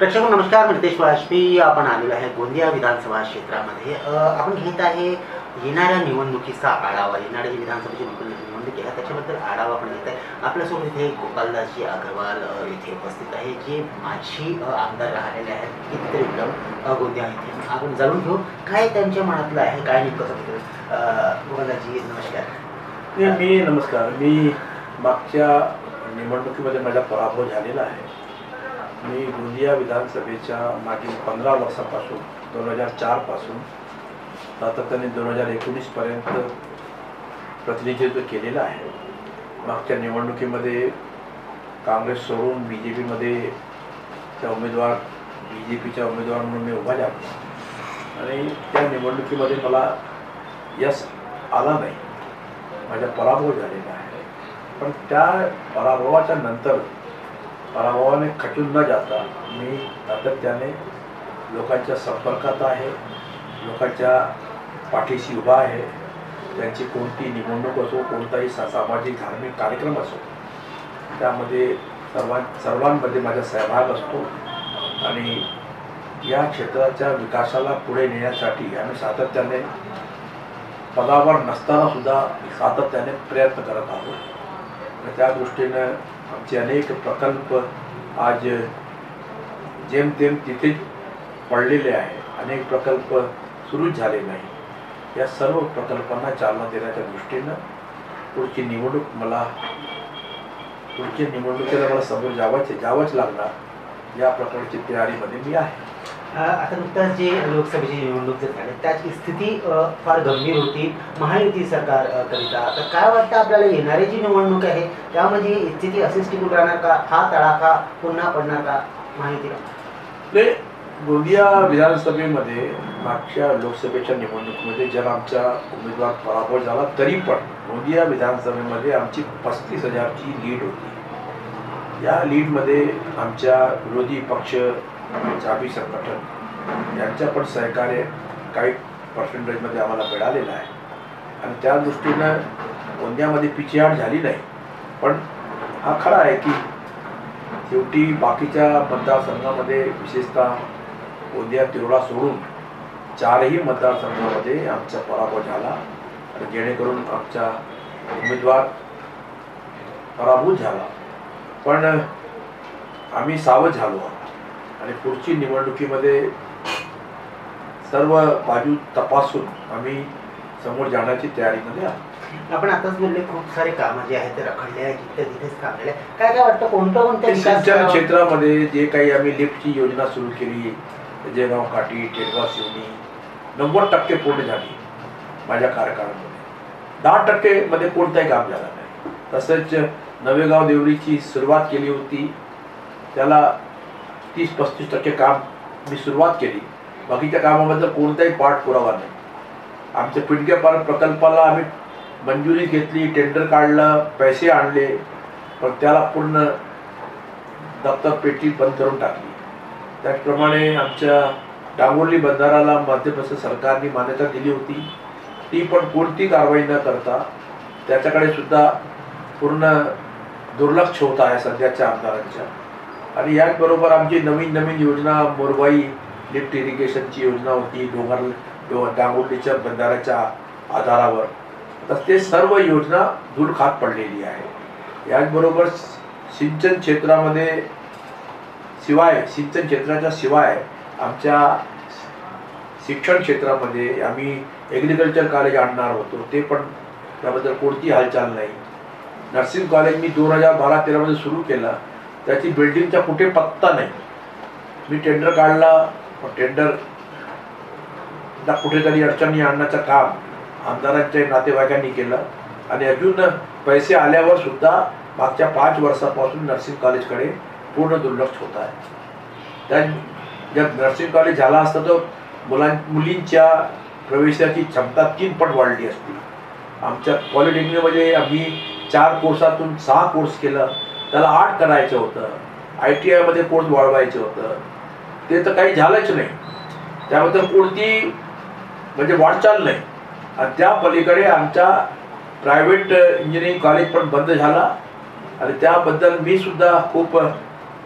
प्रेक्षक नमस्कार मी नितेश वाजपेयी. आपण आलेलो आहे गोंदिया विधानसभा क्षेत्रामध्ये. आपण घेत आहे येणाऱ्या निवडणुकीचा आढावा. येणाऱ्या जी विधानसभेची निवडणूक आहे त्याच्याबद्दल आढावा आपण घेत आहे. आपल्यासोबत इथे गोपालदासजी अग्रवाल इथे उपस्थित आहे जे माजी आमदार राहिलेले आहेत. कितीतरी विक्रम गोंदिया इथे. आपण जाणून घेऊ काय त्यांच्या मनातलं आहे काय नेमकं सगळं गोपालदासजी नमस्कार. मी नमस्कार. मी मागच्या निवडणुकीमध्ये माझा पराभव झालेला आहे. मी गोंदिया विधानसभेच्या मागील पंधरा वर्षापासून दोन हजार चारपासून सातत्याने दोन हजार एकोणीसपर्यंत प्रतिनिधित्व केलेलं आहे. मागच्या निवडणुकीमध्ये काँग्रेस सोडून बी जे पीमध्ये त्या उमेदवार बी जे पीच्या उमेदवार म्हणून मी उभा झालो. आणि त्या निवडणुकीमध्ये मला यश आला नाही. माझा पराभव झालेला आहे. पण त्या पराभवाच्या नंतर पराभवाने खटून न जाता मी सातत्याने लोकांच्या संपर्कात आहे लोकांच्या पाठीशी उभा आहे. त्यांची कोणती निवडणूक असो कोणताही सा सामाजिक धार्मिक कार्यक्रम असो त्यामध्ये सर्वां सर्वांमध्ये माझा सहभाग असतो. आणि या क्षेत्राच्या विकासाला पुढे नेण्यासाठी आम्ही सातत्याने पदावर नसताना सुद्धा सातत्याने प्रयत्न करत आहोत. त्या दृष्टीनं आमचे अनेक प्रकल्प आज जेमतेम तिथेच पडलेले आहे. अनेक प्रकल्प सुरूच झाले नाही. या सर्व प्रकल्पांना चालना देण्याच्या दृष्टीनं पुढची निवडणूक मला पुढच्या निवडणुकीला मला समोर जावंच जावंच लागणार. या प्रकारची तयारीमध्ये मी आहे. आता नुकताच जे लोकसभेची निवडणूक जे झाली त्याची स्थिती फार गंभीर होती. महायुती सरकार करिता तर काय वाटतं आपल्याला येणारी जी निवडणूक आहे त्यामध्ये स्थिती अशीच टिकून राहणार का? हा तडाखा पुन्हा पडणार का महायुतीला? ते गोंदिया विधानसभेमध्ये मागच्या लोकसभेच्या निवडणुकीमध्ये जर आमचा उमेदवार पराभव झाला तरी पण गोंदिया विधानसभेमध्ये आमची पस्तीस हजारची लीड होती. या लीडमध्ये आमच्या विरोधी पक्ष चाबी संघटन. यांच्या पण सहकार्य काही पर्सेंटेजमध्ये आम्हाला मिळालेलं आहे. आणि त्या दृष्टीनं गोंदियामध्ये पिछेहाट झाली नाही. पण हा खरा आहे की शेवटी बाकीच्या मतदारसंघामध्ये विशेषतः गोंदिया तिरोडा सोडून चारही मतदारसंघामध्ये आमचा पराभव झाला. आणि जेणेकरून आमचा उमेदवार पराभूत झाला. पण आम्ही सावध झालो आहोत. आणि पुढची निवडणुकीमध्ये सर्व बाजू तपासून आम्ही समोर जाण्याची तयारीमध्ये आहोत आपण आताच बोलले खूप सारे कामं जे आहेत ते रखडले आहे जिथे तिथेच थांबलेले आहे. काय काय वाटतं कोणतं कोणतं ते विकास सिंचन? क्षेत्रामध्ये जे काही आम्ही लिफ्टची योजना सुरू केली जयगाव काठी टेडगाव शिवणी नव्वद टक्के पूर्ण झाली माझ्या कार्यकाळामध्ये दहा टक्के मध्ये कोणताही काम झालं नाही तसंच नवेगाव देवरीची सुरुवात केली होती त्याला तीस पस्तीस टक्के काम मी सुरुवात केली. बाकीच्या कामाबद्दल कोणताही पाठपुरावा नाही. आमच्या पिंडक्या पार प्रकल्पाला आम्ही मंजुरी घेतली टेंडर काढलं पैसे आणले पण त्याला पूर्ण दप्तर पेटी बंद करून टाकली. त्याचप्रमाणे आमच्या डांगोर्ली बंधाराला मध्य प्रदेश सरकारने मान्यता दिली होती. ती पण कोणती कारवाई न करता त्याच्याकडे सुद्धा पूर्ण दुर्लक्ष होत आहे सध्याच्या आमदारांच्या. आणि याचबरोबर आमची नवीन नवीन योजना मोरबाई लिफ्ट इरिगेशनची योजना होती डोंगर डो बंधाऱ्याच्या आधारावर. तर ते सर्व योजना दूर पडलेली आहे. याचबरोबर सिंचन क्षेत्रामध्ये शिवाय सिंचन क्षेत्राच्या शिवाय आमच्या शिक्षण क्षेत्रामध्ये आम्ही ॲग्रिकल्चर कॉलेज आणणार होतो. ते पण त्याबद्दल कोणती हालचाल नाही. नर्सिंग कॉलेज मी दोन हजार बारा तेरामध्ये सुरू केलं. त्याची बिल्डिंगचा कुठे पत्ता नाही. मी टेंडर काढला पण टेंडर कुठेतरी अडचणी आणण्याचं काम आमदारांच्या नातेवाईकांनी केलं. आणि अजून पैसे आल्यावर सुद्धा मागच्या पाच वर्षापासून नर्सिंग कॉलेजकडे पूर्ण दुर्लक्ष होत आहे. त्या जर नर्सिंग कॉलेज झाला असतं तर मुलां मुलींच्या प्रवेशाची क्षमता तीन पट वाढली असती. आमच्या पॉलिटेक्निकमध्ये आम्ही चार कोर्सातून सहा कोर्स केलं. त्याला आर्ट करायचं होतं. आय टी आयमध्ये कोर्स वाढवायचं होतं. ते तर काही झालंच नाही. त्याबद्दल कोणती म्हणजे वाटचाल नाही. आणि त्या पलीकडे आमच्या प्रायव्हेट इंजिनिअरिंग कॉलेज पण बंद झाला. आणि त्याबद्दल मी सुद्धा खूप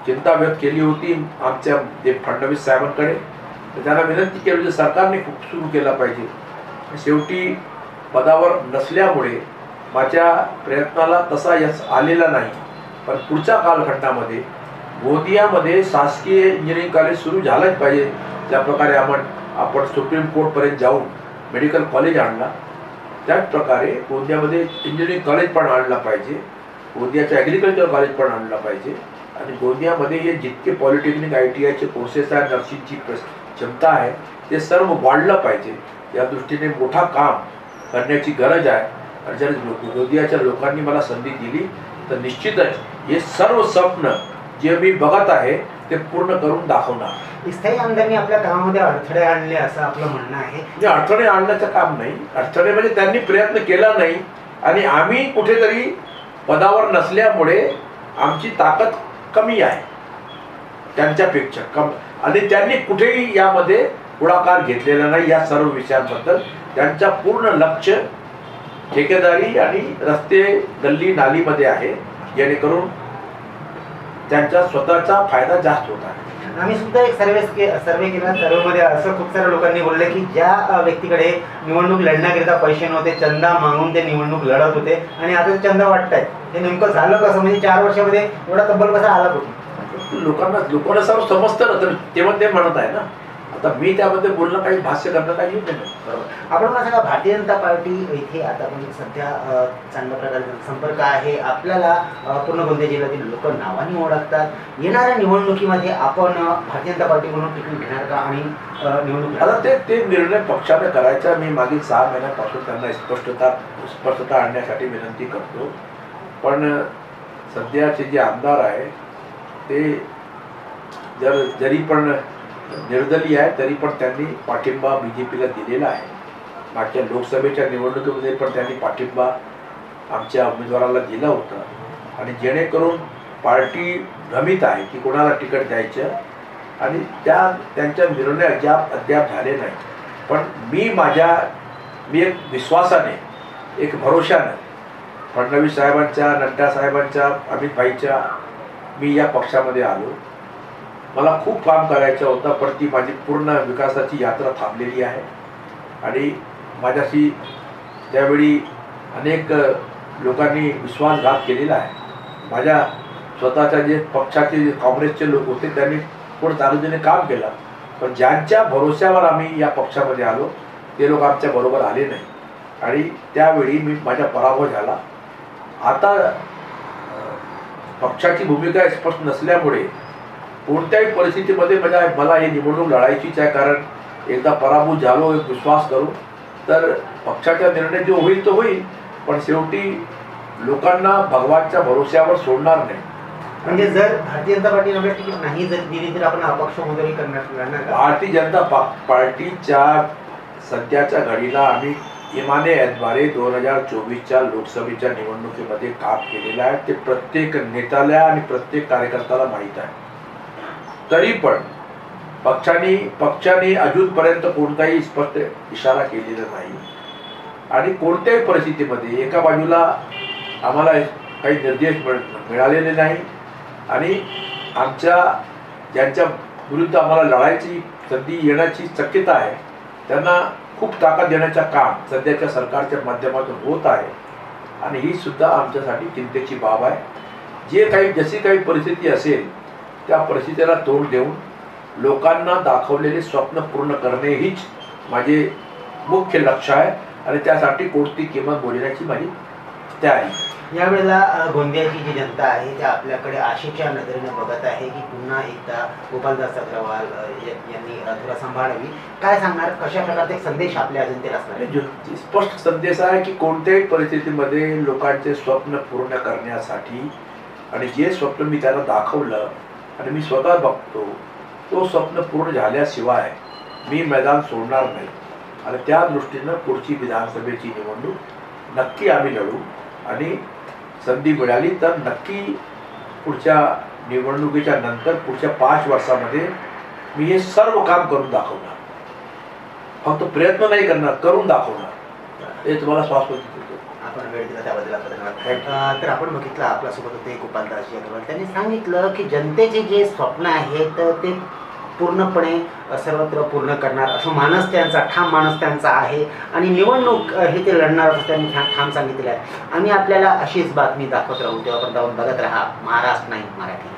चिंता व्यक्त केली होती आमच्या जे फडणवीस साहेबांकडे. तर त्यांना विनंती केली होती सरकारने खूप सुरू केला पाहिजे. शेवटी पदावर नसल्यामुळे माझ्या प्रयत्नाला तसा यश आलेला नाही. पण पुढच्या कालखंडामध्ये गोंदियामध्ये शासकीय इंजिनिअरिंग कॉलेज सुरू झालंच पाहिजे. ज्या प्रकारे आपण आपण सुप्रीम कोर्टपर्यंत जाऊन मेडिकल कॉलेज आणला. त्याच प्रकारे गोंदियामध्ये इंजिनिअरिंग कॉलेज पण आणलं पाहिजे. गोंदियाचं ॲग्रिकल्चर कॉलेज पण आणलं पाहिजे. आणि गोंदियामध्ये हे जितके पॉलिटेक्निक आय टी आयचे कोर्सेस आहे नर्सिंगची प्र- क्षमता आहे ते सर्व वाढलं पाहिजे. या दृष्टीने मोठा काम करण्याची गरज आहे. आणि जर लो- गोंदियाच्या लोकांनी मला संधी दिली तर निश्चितच हे सर्व स्वप्न जे मी बघत आहे ते पूर्ण करून दाखवणार. स्थायी आमदारांनी आपल्या कामामध्ये अडथळे आणले असं आपलं म्हणणं आहे. म्हणजे अडचणी आणण्याचं काम नाही. अडचणी म्हणजे त्यांनी प्रयत्न केला नाही आणि आम्ही कुठेतरी पदावर नसल्यामुळे आमची ताकद कमी आहे. त्यांच्यापेक्षा कम. आणि त्यांनी कुठेही यामध्ये पुढाकार घेतलेला नाही या सर्व विषयांबद्दल. त्यांचा पूर्ण लक्ष ठेकेदारी आणि रस्ते गल्ली नालीमध्ये आहे. जेणेकरून त्यांचा स्वतःचा फायदा जास्त होत आहे. आम्ही सुद्धा एक सर्वे सर्वे केला. सर्वेमध्ये असं खूप साऱ्या लोकांनी बोलले की ज्या व्यक्तीकडे निवडणूक लढण्याकरिता पैसे नव्हते चंदा मागून ते निवडणूक लढत होते. आणि आता चंदा वाटतायत. हे नेमकं झालं कसं? म्हणजे चार वर्षामध्ये एवढा तब्बल कसा आला कुठे? लोकांना लोकांना सर्व समजतं ना. तर तेव्हा ते म्हणत आहे ना. आता मी त्याबद्दल बोलणं काही भाष्य करणं काही योग्य नाही. बरोबर? आपण मला सांगा भारतीय जनता पार्टी इथे आता म्हणजे सध्या चांगल्या प्रकारचा संपर्क आहे. आपल्याला पूर्ण गोंदिया जिल्ह्यातील लोक नावाने ओळखतात. येणाऱ्या निवडणुकीमध्ये आपण भारतीय जनता पार्टी म्हणून तिकीट घेणार का आणि निवडणूक आता ते ते निर्णय पक्षाने करायचा. मी मागील सहा महिन्यापासून त्यांना स्पष्टता स्पष्टता आणण्यासाठी विनंती करतो. पण सध्याचे जे आमदार आहे ते जर जरी पण निर्दलीय आहे तरी पण त्यांनी पाठिंबा बी जे पीला दिलेला आहे. मागच्या लोकसभेच्या निवडणुकीमध्ये पण त्यांनी पाठिंबा आमच्या उमेदवाराला दिला होता. आणि जेणेकरून पार्टी भ्रमित आहे की कोणाला तिकीट द्यायचं. आणि त्या त्यांच्या निर्णय अद्याप अद्याप झाले नाही पण मी माझ्या मी एक विश्वासाने एक भरोशाने फडणवीस साहेबांच्या नड्डा साहेबांच्या अमित भाईच्या मी या पक्षामध्ये आलो. मला खूप काम करायचं होतं पण ती माझी पूर्ण विकासाची यात्रा थांबलेली आहे. आणि माझ्याशी त्यावेळी अनेक लोकांनी विश्वासघात केलेला आहे. माझ्या स्वतःच्या जे पक्षाचे जे काँग्रेसचे लोक होते त्यांनी पूर्ण तालुक्याने काम केलं. पण ज्यांच्या भरोश्यावर आम्ही या पक्षामध्ये आलो ते लोक आमच्या बरोबर आले नाही. आणि त्यावेळी मी माझा पराभव झाला. आता पक्षाची भूमिका स्पष्ट नसल्यामुळे कोणत्याही परिस्थितीमध्ये माझ्या मला ही निवडणूक लढायचीच आहे कारण एकदा पराभूत झालो एक विश्वास करू. तर पक्षाचा निर्णय जो होईल तो होईल. पण शेवटी लोकांना भगवानच्या भरोश्यावर सोडणार नाही. म्हणजे जर भारतीय जनता आपल्याला तिकीट नाही जर दिली तर आपण अपक्ष उमेदवारी करणार भारतीय जनता पा- पार्टीच्या सध्याच्या घडीला आम्ही इमाने द्वारे दोन हजार चोवीसच्या लोकसभेच्या निवडणुकीमध्ये काम केलेलं आहे. ते प्रत्येक नेत्याला आणि प्रत्येक कार्यकर्त्याला माहीत आहे. तरी पण पक्षाने पक्षाने अजूनपर्यंत कोणताही स्पष्ट इशारा केलेला नाही. आणि कोणत्याही परिस्थितीमध्ये एका बाजूला आम्हाला काही निर्देश मिळ मिळालेले नाही. आणि आमच्या ज्यांच्या विरुद्ध आम्हाला लढायची संधी येण्याची शक्यता आहे त्यांना खूप ताकद देण्याचं काम सध्याच्या सरकारच्या माध्यमातून होत आहे. आणि ही सुद्धा आमच्यासाठी चिंतेची बाब आहे. जे काही जशी काही परिस्थिती असेल त्या परिस्थितीला तोंड देऊन लोकांना दाखवलेले स्वप्न पूर्ण करणे हीच माझे मुख्य लक्ष आहे. आणि त्यासाठी कोणती किंमत बोलण्याची माझी तयारी. यावेळेला गोंदियाची जी जनता आहे त्या आपल्याकडे आशेच्या नजरेने बघत आहे की पुन्हा एकदा गोपालदास अग्रवाल यांनी धुरा सांभाळावी. काय सांगणार? कशा प्रकारचे संदेश आपल्या जनतेला असणार स्पष्ट संदेश आहे की कोणत्याही परिस्थितीमध्ये लोकांचे स्वप्न पूर्ण करण्यासाठी आणि जे स्वप्न मी त्याला दाखवलं आणि मी स्वतः बघतो तो स्वप्न पूर्ण झाल्याशिवाय मी मैदान सोडणार नाही. आणि त्या दृष्टीनं पुढची विधानसभेची निवडणूक नक्की आम्ही लढू. आणि संधी मिळाली तर नक्की पुढच्या निवडणुकीच्या नंतर पुढच्या पाच वर्षामध्ये मी हे सर्व काम करून दाखवणार. फक्त प्रयत्न नाही करणार करून दाखवणार. हे तुम्हाला स्वास्थ्य देतो. आपण वेळ दिला त्याबद्दल आपलं धन्यवाद. तर आपण बघितलं आपल्यासोबत होते गोपालदासजी अग्रवाल. त्यांनी सांगितलं की जनतेचे जे स्वप्न आहेत ते पूर्णपणे सर्वत्र पूर्ण करणार. असं मानस त्यांचा ठाम मानस त्यांचा आहे. आणि निवडणूक हे ते लढणार असं त्यांनी ठाम सांगितलेलं आहे. आम्ही आपल्याला अशीच बातमी दाखवत राहू. तेव्हापर्यंत आपण बघत राहा. महाराष्ट्र नाही मराठी.